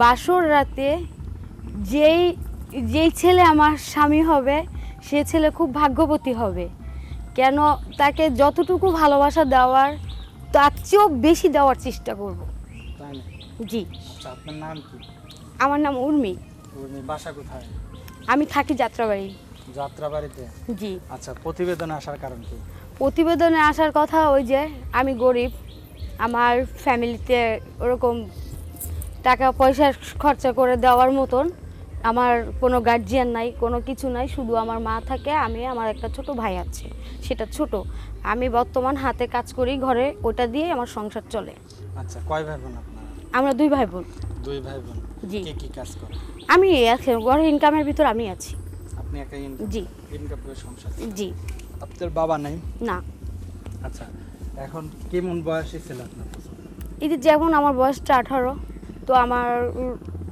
বাসর রাতে যেই যেই ছেলে আমার স্বামী হবে সে ছেলে খুব ভাগ্যবতী হবে। কেন তাকে যতটুকু ভালোবাসা দেওয়ার তার চেয়েও বেশি দেওয়ার চেষ্টা করব। জি। আচ্ছা আপনার নাম কি? আমার নাম উর্মি। উর্মি বাসা কোথায়? আমি থাকি যাত্রাবাড়ি। যাত্রাবাড়িতে? জি। আচ্ছা প্রতিবেদনে আসার কারণ কি? প্রতিবেদনে আসার কথা ওই যে আমি গরিব। আমার ফ্যামিলিতে ওরকম টাকা পয়সা খরচা করে দেওয়ার মতন আমার কোনো গার্জিয়ান নাই কোনো কিছু নাই শুধু আমার মা থাকে আমি আমার একটা ছোট ভাই আছে সেটা ছোট। আমি বর্তমান হাতে কাজ করি ঘরে ওটা দিয়ে আমার সংসার চলে। আচ্ছা কয় ভাই বোন আপনারা? আমরা দুই ভাই বোন দুই ভাই বোন জি। কি কি কাজ করে? আমি এখন ঘরের ইনকামের ভিতর আমি আছি। আপনি একা ইনকাম জি। ইনকাম করে সংসার জি। আপনার বাবা নেই? না। আচ্ছা এখন কেমন বয়সী ছিল আপনার? এই যে যেমন আমার বয়সটা আঠারো তো আমার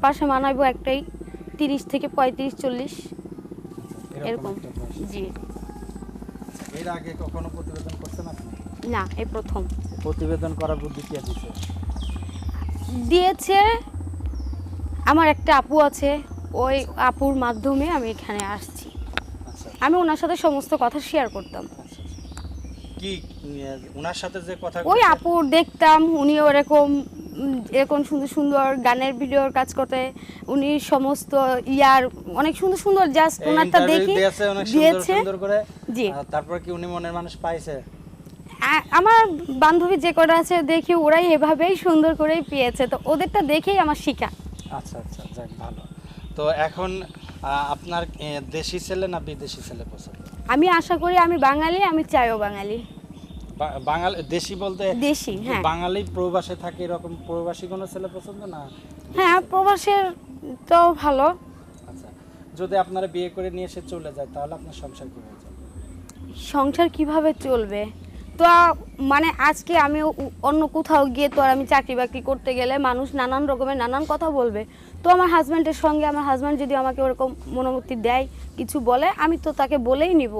পাশে মানাইবো একটাই তিরিশ থেকে পঁয়ত্রিশ চল্লিশ এরকম জি। এর আগে কখনো প্রতিবেদন করছেন আপনি? না এই প্রথম। প্রতিবেদন করার বুদ্ধি কে দিছে? দিয়েছে আমার একটা আপু আছে ওই আপুর মাধ্যমে আমি এখানে আসছি। আচ্ছা। আমি ওনার সাথে সমস্ত কথা শেয়ার করতাম। কি ওনার সাথে যে কথা ওই আপুর দেখতাম উনি ওরকম এরকম সুন্দর সুন্দর গানের ভিডিওর কাজ করতে উনি সমস্ত ইয়ার অনেক সুন্দর সুন্দর জাস্ট ওনারটা দেখি দিয়েছে জি। তারপর কি উনি মনের মানুষ পাইছে? আমার বান্ধবী যে কটা আছে দেখি ওরাই এভাবেই সুন্দর করেই পেয়েছে। তো ওদেরটা দেখেই আমার শিখা। আচ্ছা আচ্ছা যাক ভালো। তো এখন আপনার দেশি ছেলে না বিদেশি ছেলে পছন্দ? আমি আশা করি আমি বাঙালি আমি চাইও বাঙালি। বাঙালি দেশি বলতে দেশি হ্যাঁ। বাঙালি প্রবাসে থাকে এরকম প্রবাসী কোনো ছেলে পছন্দ না? হ্যাঁ প্রবাসের তো ভালো। আচ্ছা যদি আপনারা বিয়ে করে নিয়ে এসে চলে যায় তাহলে আপনার সংসার কি হয়ে সংসার কীভাবে চলবে? তো মানে আজকে আমি অন্য কোথাও গিয়ে তো আর আমি চাকরি বাকরি করতে গেলে মানুষ নানান রকমের নানান কথা বলবে। তো আমার হাজব্যান্ডের সঙ্গে আমার হাজব্যান্ড যদি আমাকে ওরকম মনোমতি দেয় কিছু বলে আমি তো তাকে বলেই নিব।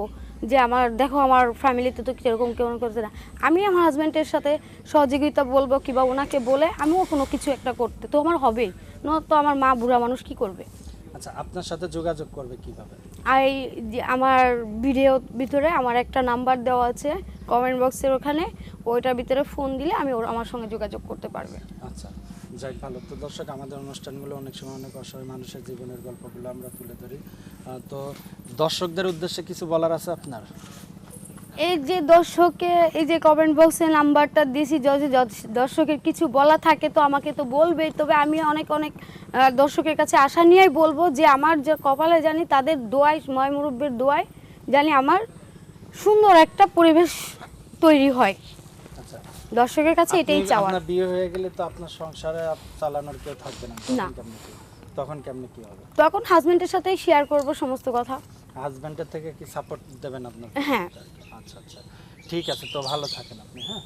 যে আমার দেখো আমার ফ্যামিলিতে তো কীরকম কেমন করছে না। আমি আমার হাজব্যান্ডের সাথে সহযোগিতা বলব কিংবা ওনাকে বলে আমিও কোনো কিছু একটা করতে। তো আমার হবেই ন তো আমার মা বুড়া মানুষ কি করবে? আচ্ছা আপনার সাথে যোগাযোগ করবে কীভাবে? আর এই যে আমার ভিডিও ভিতরে আমার একটা নাম্বার দেওয়া আছে কমেন্ট বক্সের ওখানে ওইটার ভিতরে ফোন দিলে আমি ওর আমার সঙ্গে যোগাযোগ করতে পারবে। আচ্ছা। যাই ভালো। তো দর্শক, আমাদের অনুষ্ঠানগুলো অনেক সময় অনেক অসহায় মানুষের জীবনের গল্পগুলো আমরা তুলে ধরি। তো দর্শকদের উদ্দেশ্যে কিছু বলার আছে আপনার? এই যে দর্শকে এই যে কমেন্ট বক্সে নাম্বারটা দিয়েছি, যদি দর্শকের কিছু বলা থাকে তো আমাকে তো বলবেই। তবে আমি অনেক অনেক দর্শকের কাছে আশা নিয়েই বলব যে আমার যে কপালে জানি তাদের দোয়ায় ময় মুরব্বের দোয়ায় জানি আমার সুন্দর একটা পরিবেশ তৈরি হয়। দর্শকের কাছে এটাই আপনি- চাওয়া আপনার বিয়ে হয়ে গেলে তো আপনার সংসারে চালানোর কেউ থাকবে না। না। তখন কেমনে কি কি হবে? তখন হাজবেন্ডের সাথেই শেয়ার করব সমস্ত কথা। হাজবেন্ডের থেকে কি সাপোর্ট দেবেন আপনার? হ্যাঁ। আচ্ছা আচ্ছা। ঠিক আছে তো ভালো থাকেন আপনি হ্যাঁ?